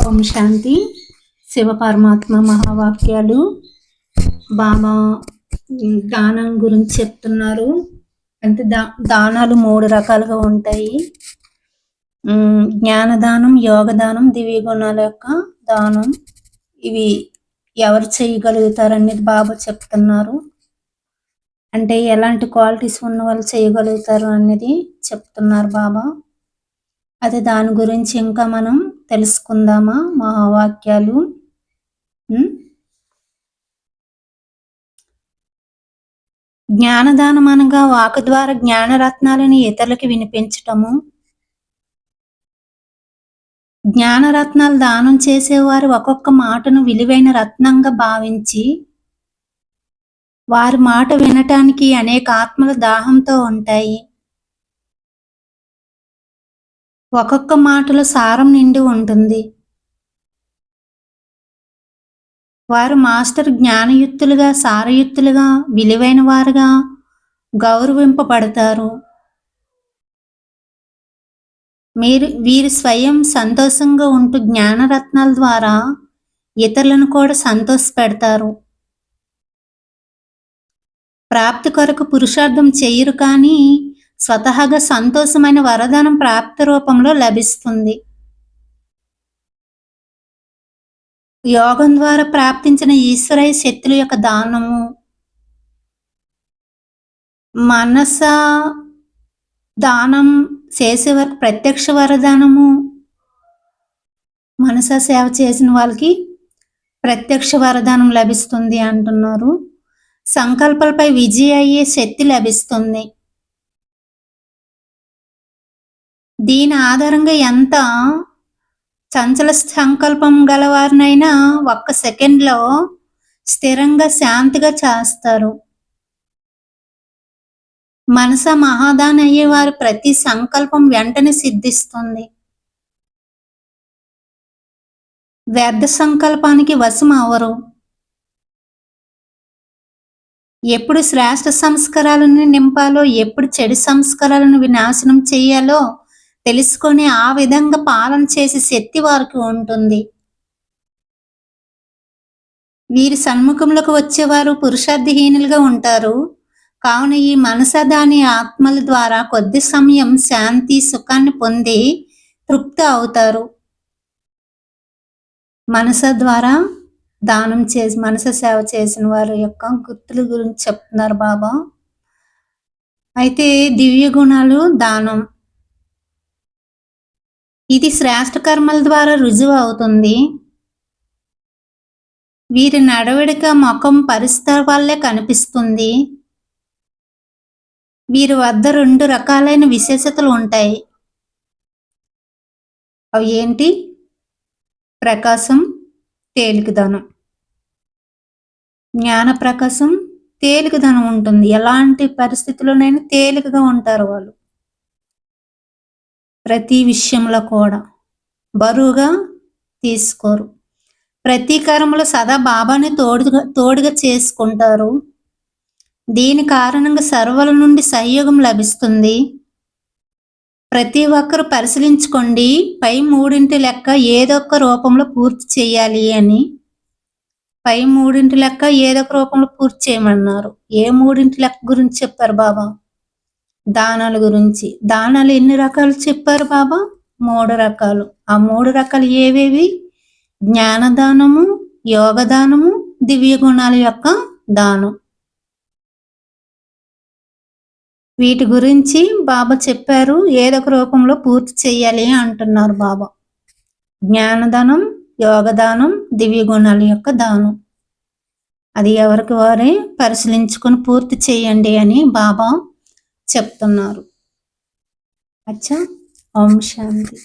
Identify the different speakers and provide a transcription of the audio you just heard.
Speaker 1: ఓం శాంతి. శివ పరమాత్మ మహావాక్యాలు. బాబా దానం గురించి చెప్తున్నారు. అంటే దా దానాలు మూడు రకాలుగా ఉంటాయి. జ్ఞానదానం యోగదానం దివ్య గుణాల యొక్క దానం. ఇవి ఎవరు చేయగలుగుతారు అనేది బాబా చెప్తున్నారు. అంటే ఎలాంటి క్వాలిటీస్ ఉన్న వాళ్ళు చేయగలుగుతారు అనేది చెప్తున్నారు బాబా. అదే దాని గురించి ఇంకా మనం తెలుసుకుందామా మహావాక్యాలు? జ్ఞానదానం అనగా వాకు ద్వారా జ్ఞానరత్నాలను ఇతరులకి వినిపించటము. జ్ఞానరత్నాలు దానం చేసేవారు ఒక్కొక్క మాటను విలువైన రత్నంగా భావించి వారి మాట వినటానికి అనేక ఆత్మల దాహంతో ఉంటాయి. ఒక్కొక్క మాటలో సారం నిండి ఉంటుంది. వారు మాస్టర్ జ్ఞానయుక్తులుగా సారయుక్తులుగా విలువైన వారుగా గౌరవింపబడతారు. మీరు వీరు స్వయం సంతోషంగా ఉంటూ జ్ఞానరత్నాల ద్వారా ఇతరులను కూడా సంతోషపెడతారు. ప్రాప్తి కొరకు పురుషార్థం చేయరు కానీ స్వతహాగా సంతోషమైన వరదానం ప్రాప్తి రూపంలో లభిస్తుంది. యోగం ద్వారా ప్రాప్తించిన ఈశ్వరయ శక్తుల యొక్క దానము. మనస దానం చేసే వరకు ప్రత్యక్ష వరదానము. మనస సేవ చేసిన వాళ్ళకి ప్రత్యక్ష వరదానం లభిస్తుంది అంటున్నారు. సంకల్పాలపై విజయ అయ్యే శక్తి లభిస్తుంది. దీని ఆధారంగా ఎంత చంచల సంకల్పం గలవారినైనా ఒక్క సెకండ్లో స్థిరంగా శాంతిగా చేస్తారు. మనస మహాదాన్ అయ్యే వారి ప్రతి సంకల్పం వెంటనే సిద్ధిస్తుంది. వ్యర్థ సంకల్పానికి వశం అవరు ఎప్పుడు శ్రేష్ఠ సంస్కారాలను నింపాలో ఎప్పుడు చెడు సంస్కారాలను వినాశనం చేయాలో తెలుసుకొని ఆ విధంగా పాలన చేసే శక్తి వారికి ఉంటుంది. వీరి సన్ముఖంలోకి వచ్చేవారు పురుషార్థహీనులుగా ఉంటారు. కావున ఈ మనస దాని ఆత్మల ద్వారా కొద్ది సమయం శాంతి సుఖాన్ని పొంది తృప్తి అవుతారు. మనస ద్వారా దానం చేసి మనస సేవ చేసిన వారి యొక్క గుర్తుల గురించి చెప్తున్నారు బాబా. అయితే దివ్య గుణాలు దానం. ఇది శ్రేష్ట కర్మల ద్వారా రుజువు అవుతుంది. వీరి నడవడిక ముఖం పరిస్థితుల వల్లే కనిపిస్తుంది. వీరి వద్ద రెండు రకాలైన విశేషతలు ఉంటాయి. అవి ఏంటి? ప్రకాశం తేలికదనం జ్ఞాన ప్రకాశం తేలికదనం ఉంటుంది. ఎలాంటి పరిస్థితుల్లోనైనా తేలికగా ఉంటారు వాళ్ళు. ప్రతి విషయంలో కూడా బరువుగా తీసుకోరు. ప్రతి సదా బాబాని తోడుగా తోడుగా చేసుకుంటారు. దీని కారణంగా సర్వల నుండి సహయోగం లభిస్తుంది. ప్రతి ఒక్కరు పరిశీలించుకోండి. పై మూడింటి లెక్క ఏదో ఒక రూపంలో పూర్తి చేయాలి అని. పై మూడింటి లెక్క ఏదో ఒక రూపంలో పూర్తి చేయమన్నారు. ఏ మూడింటి లెక్క గురించి చెప్పారు బాబా? దానాల గురించి. దానాలు ఎన్ని రకాలు చెప్పారు బాబా? మూడు రకాలు. ఆ మూడు రకాలు ఏవేవి? జ్ఞానదానము యోగదానము దివ్య గుణాల యొక్క దానం. వీటి గురించి బాబా చెప్పారు. ఏదో ఒక రూపంలో పూర్తి చేయాలి అంటున్నారు బాబా. జ్ఞానదానం యోగదానం దివ్య గుణాల యొక్క దానం. అది ఎవరికి వారే పరిశీలించుకొని పూర్తి చేయండి అని బాబా చెప్తున్నారు. అచ్చా? ఓం శాంతి.